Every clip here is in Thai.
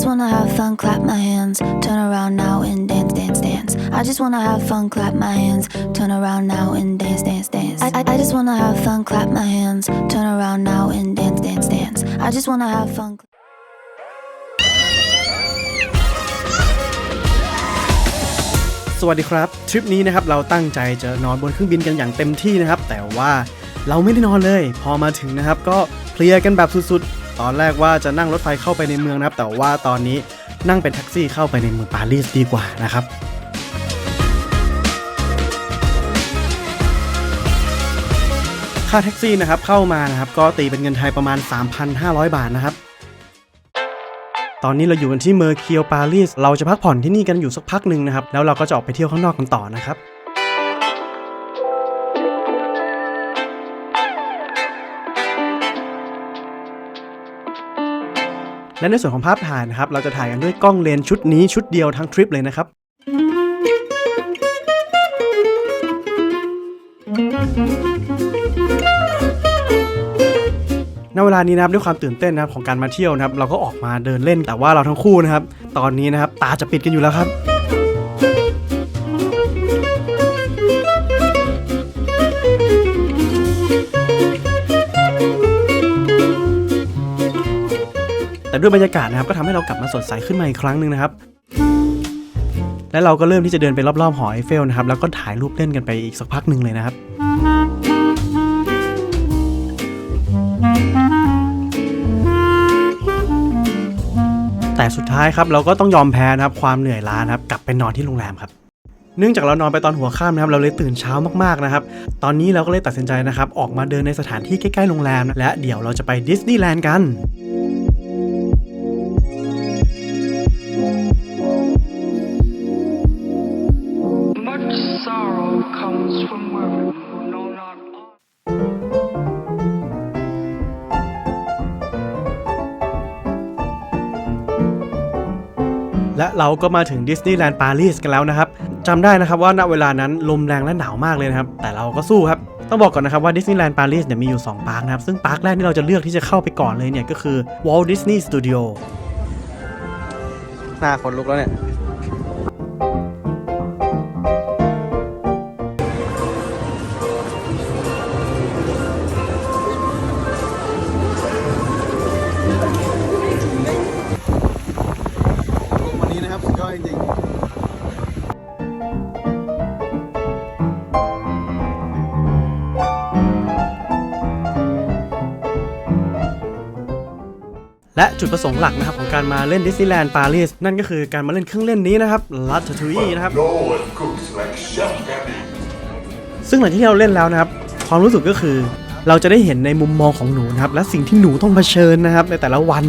just wanna have fun, clap my hands, turn around now and dance, dance, dance. I just wanna have fun, clap my hands, turn around now and dance, dance, dance. I, I, I just wanna have fun, clap my hands, turn around now and dance, dance, dance. I just wanna have fun. สวัสดีครับทริปนี้นะครับเราตั้งใจจะนอนบนเครื่องบินกันอย่างเต็มที่นะครับ แต่ว่าเราไม่ได้นอนเลย พอมาถึงนะครับ ก็เพลียกันแบบสุดๆ ตอนแรกว่าจะนั่งรถไฟเข้าไปในเมืองนะครับ แต่ว่าตอนนี้นั่งเป็นแท็กซี่เข้าไปในเมืองปารีสดีกว่านะครับค่าแท็กซี่นะครับเข้ามานะครับ ก็ตีเป็นเงินไทยประมาณ 3,500 บาทนะครับ ตอนนี้เราอยู่กันที่เมอร์เคียวปารีสเราจะพักผ่อนที่นี่กันอยู่สักพักหนึ่งนะครับ แล้วเราก็จะออกไปเที่ยวข้างนอกกันต่อนะครับ และในส่วนของภาพถ่ายนะครับ เราจะถ่ายกันด้วยกล้องเลนส์ชุดนี้ชุดเดียวทั้งทริปเลยนะครับ ณ เวลานี้นะครับด้วยความตื่นเต้นนะครับของการมาเที่ยวนะครับ เราก็ออกมาเดินเล่นแต่ว่าเราทั้งคู่นะครับ ตอนนี้นะครับตาจะปิดกันอยู่แล้วครับ ด้วยบรรยากาศนะครับก็ทำให้เรากลับมาสดใสขึ้นมาอีกครั้งหนึ่งนะครับและเราก็เริ่มที่จะเดินไปรอบๆหอไอเฟลนะครับแล้วก็ถ่ายรูปเล่นกันไปอีกสักพักหนึ่งเลยนะครับแต่สุดท้ายครับเราก็ต้องยอมแพ้นะครับความเหนื่อยล้านะครับกลับไปนอนที่โรงแรมครับเนื่องจากเรานอนไปตอนหัวค่ำนะครับเราเลยตื่นเช้ามากๆนะครับตอนนี้เราก็เลยตัดสินใจนะครับออกมาเดินในสถานที่ใกล้ๆโรงแรม และเดี๋ยวเราจะไปดิสนีย์แลนด์กัน และเราก็มาถึงดิสนีย์แลนด์ปารีสกันแล้วนะครับจำได้นะครับว่าณเวลานั้นลมแรงและหนาวมากเลยนะครับ แต่เราก็สู้ครับ ต้องบอกก่อนนะครับว่าดิสนีย์แลนด์ปารีสเนี่ยมีอยู่ 2 ปาร์คนะครับ ซึ่งปาร์คแรกที่เราจะเลือกที่จะเข้าไปก่อนเลยเนี่ยก็คือ Walt Disney Studio หน้าคนลุกแล้วเนี่ย และจุดประสงค์หลักนะครับของการมาเล่นดิสนีย์แลนด์ปารีสนั่นก็คือการมาเล่นเครื่องเล่นนี้นะครับลัตทูอีนะครับซึ่งหลังที่เราเล่นแล้วนะครับ ความรู้สึกก็คือเราจะได้เห็นในมุมมองของหนูนะครับ และสิ่งที่หนูต้องเผชิญนะครับ ในแต่ละวัน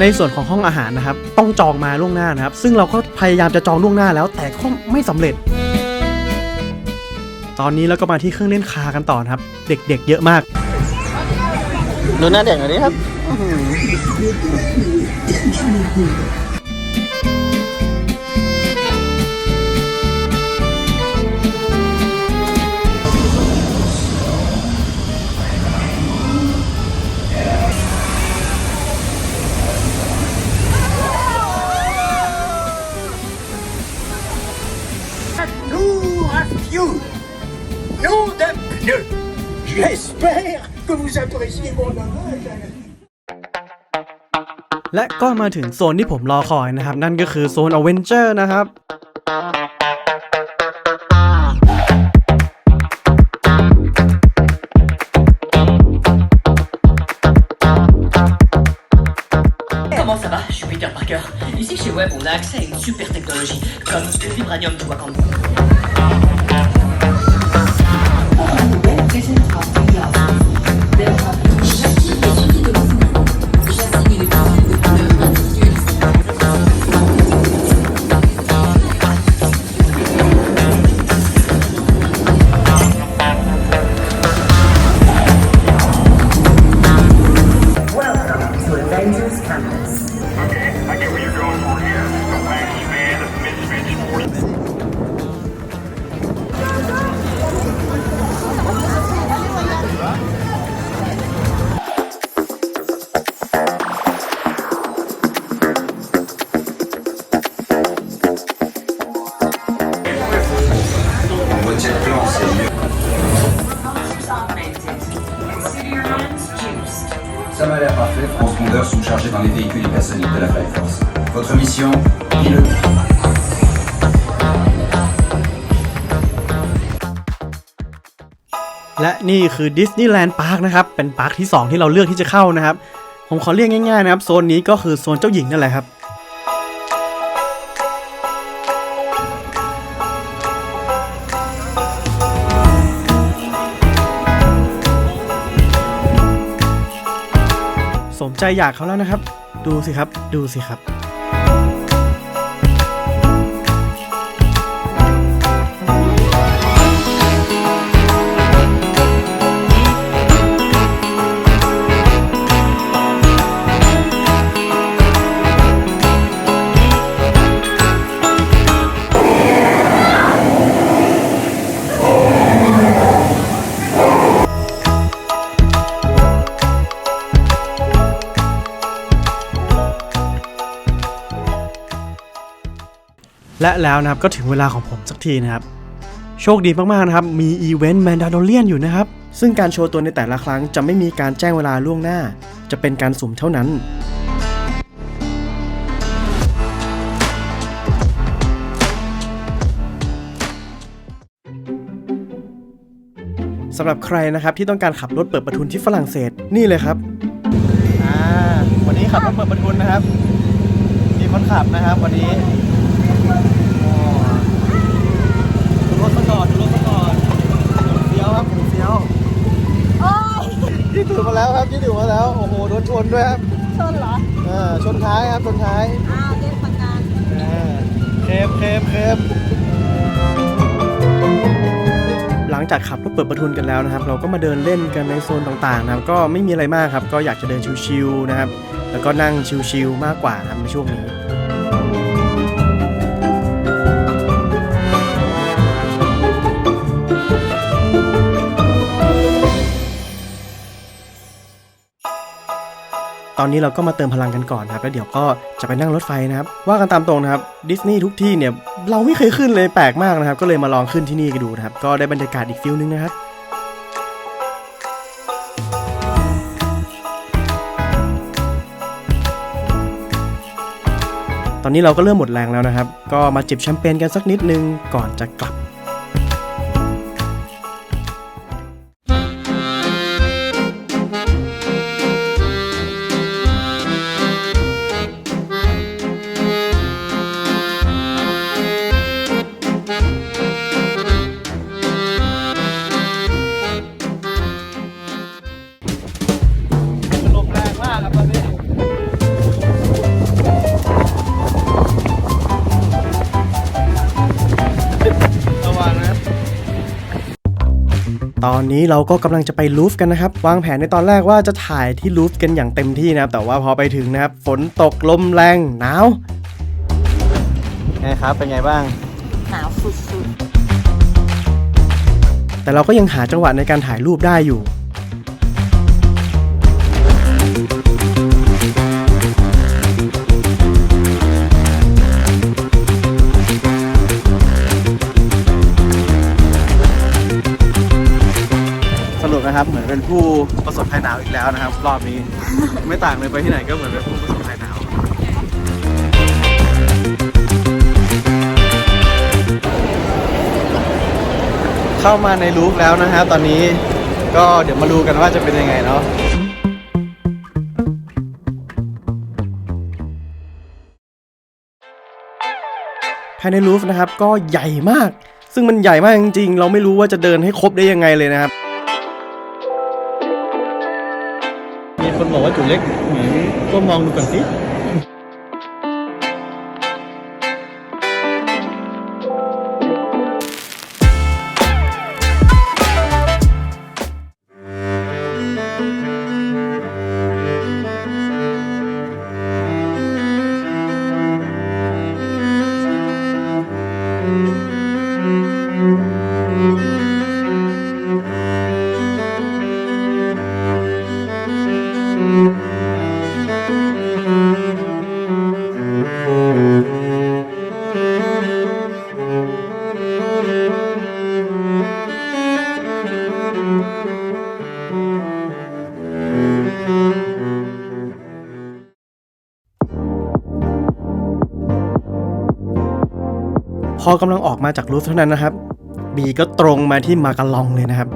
ในส่วนของห้องอาหารนะครับ ต้องจองมาล่วงหน้านะครับ ซึ่งเราก็พยายามจะจองล่วงหน้าแล้ว แต่ก็ไม่สำเร็จ ตอนนี้เราก็มาที่เครื่องเล่นคากันต่อนะครับ เด็กๆ เยอะมาก ดูหน้าเด็กหน่อยดิครับ Nous avions Nom de pneu J'espère que vous appréciez mon hommage à la และก็มาถึงโซนที่ผมรอคอยนะครับ นั่นก็คือโซนอเวนเจอร์นะครับ Comment ça va Je suis Peter Parker. Ici chez Web, on a accès à une super technologie, comme le vibranium du Wakanda. I profondeur sont chargés dans les véhicules hypersoniques de la Flight Force. Votre mission, piloter. และนี่คือดิสนีย์แลนด์พาร์คนะครับ เป็นพาร์คที่ 2 ที่เราเลือกที่จะเข้านะครับ ผมขอเรียกง่ายๆนะครับ โซนนี้ก็คือโซนเจ้าหญิงนั่นแหละครับ ใจอยากเขาแล้วนะครับ ดูสิครับ ดูสิครับ และแล้วนะครับก็ถึงเวลาของผมสักทีนะครับ โชคดีมากๆนะครับ มีอีเวนต์แมนดา l เ r ียนอยู่นะครับ ซึ่งการโชว์ตัวในแต่ละครั้งจะไม่มีการแจ้งเวลาล่วงหน้า จะเป็นการสุ่มเท่านั้นสำหรับใครนะครับที่ต้องการขับรถเปิดประทุนที่ฝรั่งเศสนี่เลยครับอ่าวันนี้ขับรถเปิดประทุนนะครับ มีคนขับนะครับวันนี้ ถือมาแล้วครับยี่ถือมาแล้ว โอ้โหโดนชนด้วยครับชนเหรออ่าชนท้ายครับชนท้ายอ้าวเล่นประกันอ่าเคมเคมเคมหลังจากขับรถเปิดประทุนกันแล้วนะครับ เราก็มาเดินเล่นกันในโซนต่างๆนะครับ ก็ไม่มีอะไรมากครับ ก็อยากจะเดินชิวๆนะครับ แล้วก็นั่งชิวๆมากกว่านะครับในช่วงนี้ ตอนนี้เราก็มาเติมพลังกันก่อนนะครับแล้วเดี๋ยวก็จะไปนั่งรถไฟนะครับว่ากันตามตรงนะครับดิสนีย์ทุกที่เนี่ยเราไม่เคยขึ้นเลยแปลกมากนะครับ ก็เลยมาลองขึ้นที่นี่กันดูนะครับก็ได้บรรยากาศอีกฟิลนึงนะครับตอนนี้เราก็เริ่มหมดแรงแล้วนะครับ ก็มาจิบแชมเปญกันสักนิดนึงก่อนจะกลับ นนี้เราก็กำลังจะไปลูฟกันนะครับ วางแผนในตอนแรกว่าจะถ่ายที่ลูฟกันอย่างเต็มที่นะครับ แต่ว่าพอไปถึงนะครับ ฝนตกลมแรงหนาวไงครับ เป็นไงบ้าง หนาวสุดแต่เราก็ยังหาจังหวะในการถ่ายรูปได้อยู่ เหมือนเป็นผู้ประสบภัยหนาวอีกแล้วนะครับ รอบนี้ ไม่ต่างเลยไปที่ไหนก็เหมือนเป็นผู้ประสบภัยหนาวเข้ามาในลูฟแล้วนะฮะตอนนี้ก็เดี๋ยวมาดูกันว่าจะเป็นยังไงเนาะภายในลูฟนะครับก็ใหญ่มาก ซึ่งมันใหญ่มากจริงๆ เราไม่รู้ว่าจะเดินให้ครบได้ยังไงเลยนะครับ ว่าจุดเล็กเหมือนก็มองดูก่อนสิ อกำลังออกมาจากรูฟเท่านั้นนะครับบีก็ตรงมาที่มากาลองเลยนะครับ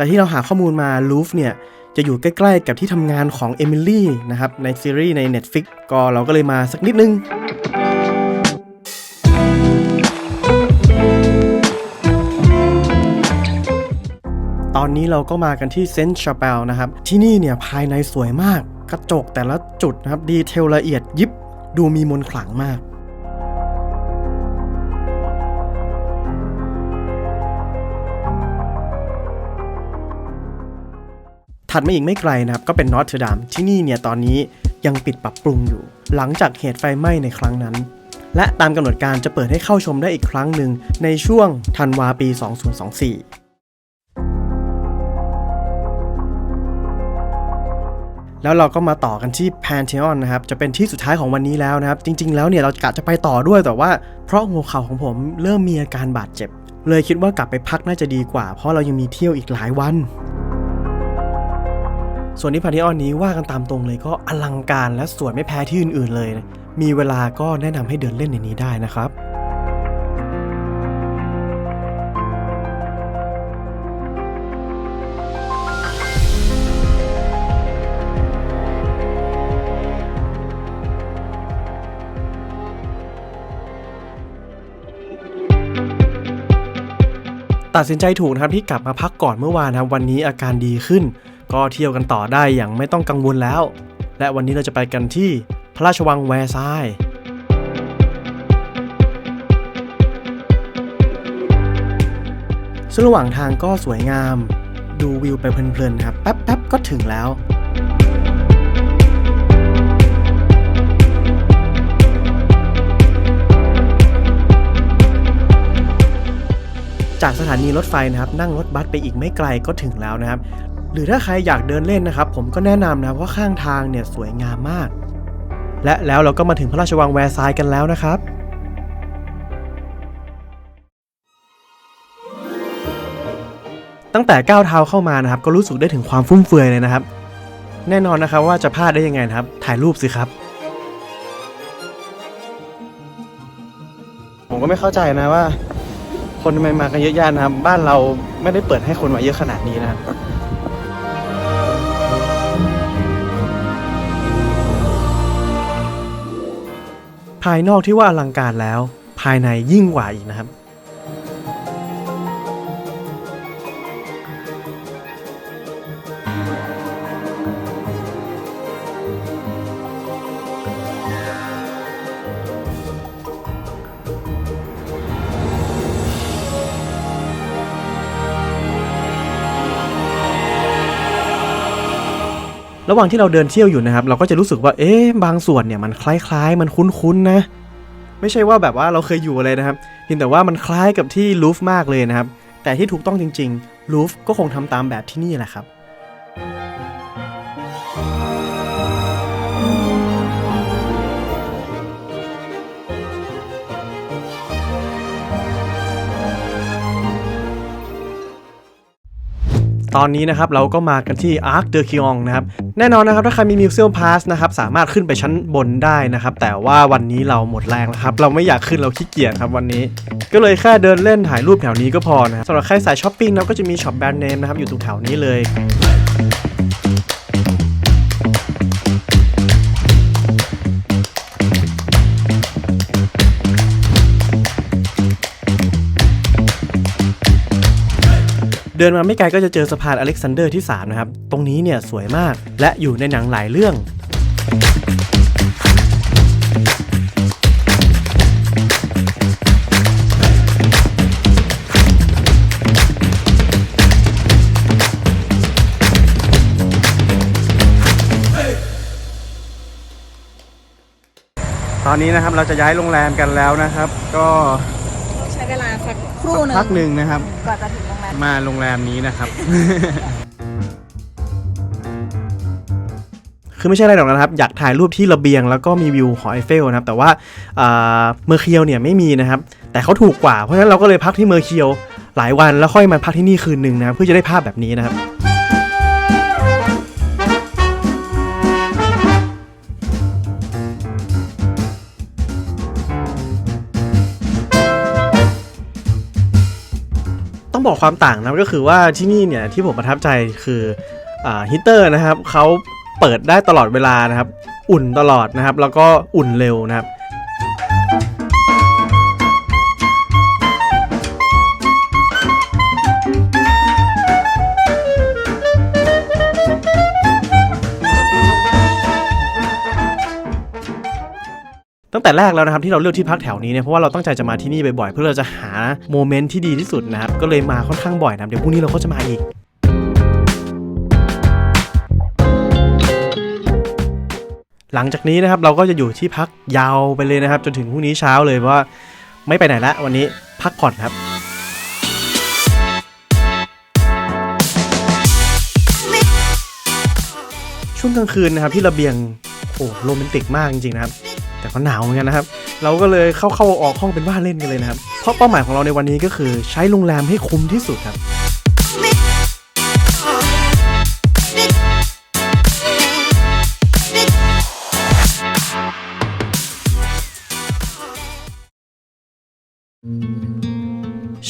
จากที่เราหาข้อมูลมาลูฟเนี่ย จะอยู่ใกล้ๆกับที่ทำงานของเอมิลี่นะครับ ในซีรีส์ใน Netflix ก็เราก็เลยมาสักนิดนึง ตอนนี้เราก็มากันที่เซนต์ชาเปลนะครับ ที่นี่เนี่ยภายในสวยมาก กระจกแต่ละจุดนะครับ ดีเทลละเอียดยิบ ดูมีมนขลังมากถัดมาอีกไม่ไกลนะครับ ก็เป็นนอตเทอร์ดามที่นี่เนี่ยตอนนี้ยังปิดปรับปรุงอยู่ หลังจากเหตุไฟไหม้ในครั้งนั้น และตามกำหนดการจะเปิดให้เข้าชมได้อีกครั้งหนึ่งในช่วงธันวาปี 2024 แล้วเราก็มาต่อกันที่ Pantheon นะครับ จะเป็นที่สุดท้ายของวันนี้แล้วนะครับ จริง ๆ แล้วเนี่ยเรากะจะไปต่อด้วยแต่ว่าเพราะหัวเข่าของผมเริ่มมีอาการบาดเจ็บ เลยคิดว่ากลับไปพักน่าจะดีกว่า เพราะเรายังมีเที่ยวอีกหลายวัน ส่วนที่พาร์ทิออนนี้ว่ากันตามตรงเลยก็อลังการและสวยไม่แพ้ที่อื่นๆเลย มีเวลาก็แนะนำให้เดินเล่นในนี้ได้นะครับ ตัดสินใจถูกนะครับที่กลับมาพักก่อนเมื่อวานนะครับวันนี้อาการดีขึ้น ก็เที่ยวกันต่อได้อย่างไม่ต้องกังวลแล้ว และวันนี้เราจะไปกันที่พระราชวังแวร์ซายน์ซึ่งระหว่างทางก็สวยงาม ดูวิวไปเพลินๆครับแป๊บๆก็ถึงแล้ว จากสถานีรถไฟนะครับนั่งรถบัสไปอีกไม่ไกลก็ถึงแล้วนะครับ หรือถ้าใครอยากเดินเล่นนะครับ ผมก็แนะนำนะครับว่าข้างทางเนี่ยสวยงามมาก และแล้วเราก็มาถึงพระราชวังแวร์ซายน์กันแล้วนะครับตั้งแต่ก้าวเท้าเข้ามานะครับ ก็รู้สึกได้ถึงความฟุ่มเฟือยเลยนะครับ แน่นอนนะครับว่าจะพลาดได้ยังไงครับ ถ่ายรูปสิครับ ผมก็ไม่เข้าใจนะว่า คนทำไมมากันเยอะแยะนะครับ บ้านเราไม่ได้เปิดให้คนมาเยอะขนาดนี้นะครับภายนอกที่ว่าอลังการแล้ว ภายในยิ่งกว่าอีกนะครับ ระหว่างที่เราเดินเที่ยวอยู่นะครับ เราก็จะรู้สึกว่าเอ๊ะบางส่วนเนี่ยมันคล้ายๆ มันคุ้นๆนะ ไม่ใช่ว่าแบบว่าเราเคยอยู่อะไรนะครับเพียงแต่ว่ามันคล้ายกับที่ลูฟมากเลยนะครับ แต่ที่ถูกต้องจริงๆลูฟก็คงทำตามแบบที่นี่แหละครับ ตอนนี้นะครับเราก็มากันที่อาร์คเดอคิองนะครับแน่นอนนะครับถ้าใครมีมิวเซียมพาสนะครับสามารถขึ้นไปชั้นบนได้นะครับแต่ว่าวันนี้เราหมดแรงแล้วครับเราไม่อยากขึ้นเราขี้เกียจครับวันนี้ ก็เลยแค่เดินเล่นถ่ายรูปแถวนี้ก็พอนะสำหรับใครสายช้อปปิ้งเราก็จะมีช็อปแบรนด์เนมนะครับอยู่ตรงแถวนี้เลย เดินมาไม่ไกลก็จะเจอสะพานอเล็กซานเดอร์ที่ 3 นะครับ ตรงนี้เนี่ยสวยมากและอยู่ในหนังหลายเรื่องตอนนี้นะครับเราจะย้ายโรงแรมกันแล้วนะครับ ก็ เวลาสักครู่หนึ่งพักหนึ่งนะครับ กว่าจะถึงโรงแรมมาโรงแรมนี้นะครับ คือไม่ใช่อะไรหรอกนะครับ อยากถ่ายรูปที่ระเบียง แล้วก็มีวิวหอไอเฟลนะครับ แต่ว่าเอ่อเมอร์เคียวเนี่ยไม่มีนะครับ แต่เขาถูกกว่า เพราะฉะนั้นเราก็เลยพักที่เมอร์เคียวหลายวันแล้วค่อยมาพักที่นี่คืนหนึ่งนะครับเพื่อจะได้ภาพแบบนี้นะครับ ต้องบอกความต่างนะก็คือว่าที่นี่เนี่ยที่ผมประทับใจคือฮีเตอร์นะครับเขาเปิดได้ตลอดเวลานะครับ อุ่นตลอดนะครับ แล้วก็อุ่นเร็วนะครับ ตั้งแต่แรกแล้วนะครับที่เราเลือกที่พักแถวนี้เนี่ยเพราะว่าเราตั้งใจจะมาที่นี่บ่อยๆเพื่อเราจะหาโมเมนต์ที่ดีที่สุดนะครับก็เลยมาค่อนข้างบ่อยนะครับเดี๋ยวพรุ่งนี้เราก็จะมาอีกหลังจากนี้นะครับเราก็จะอยู่ที่พักยาวไปเลยนะครับ จนถึงพรุ่งนี้เช้าเลยเพราะว่าไม่ไปไหนละวันนี้พักผ่อนครับ ช่วงกลางคืนนะครับที่ระเบียงโอ้โรแมนติกมากจริงๆนะครับ แต่ก็หนาวเหมือนกันนะครับ เราก็เลยเข้าเข้าออกห้องเป็นว่าเล่นกันเลยนะครับ เพราะเป้าหมายของเราในวันนี้ก็คือใช้โรงแรมให้คุ้มที่สุดครับ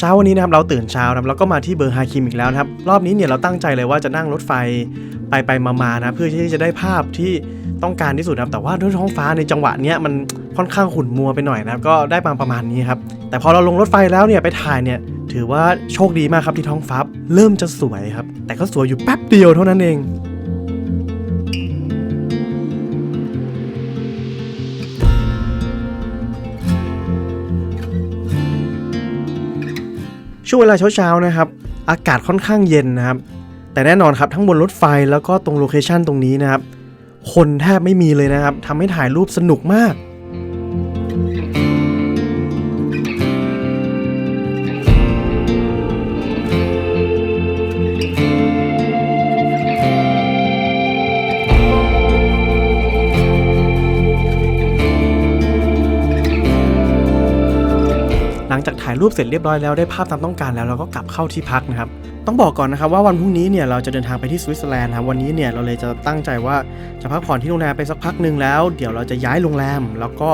เช้าวันนี้นะครับเราตื่นเช้านะครับแล้วก็มาที่เบอร์ฮาคิมอีกแล้วนะครับ รอบนี้เนี่ยเราตั้งใจเลยว่าจะนั่งรถไฟไปไปมามานะเพื่อที่จะได้ภาพที่ ต้องการที่สุดครับ แต่ว่าด้วยท้องฟ้าในจังหวะเนี้ยมันค่อนข้างขุ่นมัวไปหน่อยนะครับ ก็ได้มาประมาณนี้ครับ แต่พอเราลงรถไฟแล้วเนี่ยไปถ่ายเนี่ยถือว่าโชคดีมากครับที่ท้องฟ้าเริ่มจะสวยครับ แต่ก็สวยอยู่แป๊บเดียวเท่านั้นเองช่วงเวลาเช้าๆนะครับ อากาศค่อนข้างเย็นนะครับ แต่แน่นอนครับทั้งบนรถไฟแล้วก็ตรงโลเคชันตรงนี้นะครับ คนแทบไม่มีเลยนะครับทำให้ถ่ายรูปสนุกมากหลังจากถ่ายรูปเสร็จเรียบร้อยแล้วได้ภาพตามต้องการแล้วเราก็กลับเข้าที่พักนะครับ ต้องบอกก่อนนะครับว่าวันพรุ่งนี้เนี่ยเราจะเดินทางไปที่สวิตเซอร์แลนด์นะครับวันนี้เนี่ยเราเลยจะตั้งใจว่าจะพักผ่อนที่โรงแรมไปสักพักหนึ่งแล้ว เดี๋ยวเราจะย้ายโรงแรมแล้วก็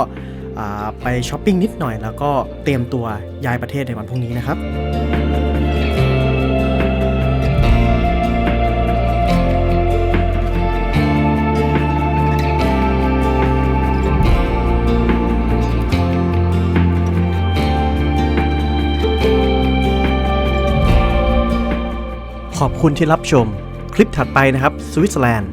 ไปช้อปปิ้งนิดหน่อย แล้วก็เตรียมตัวย้ายประเทศในวันพรุ่งนี้นะครับ อบคุณที่รับชม คลิปถัดไปนะครับสวิตเซอร์แลนด์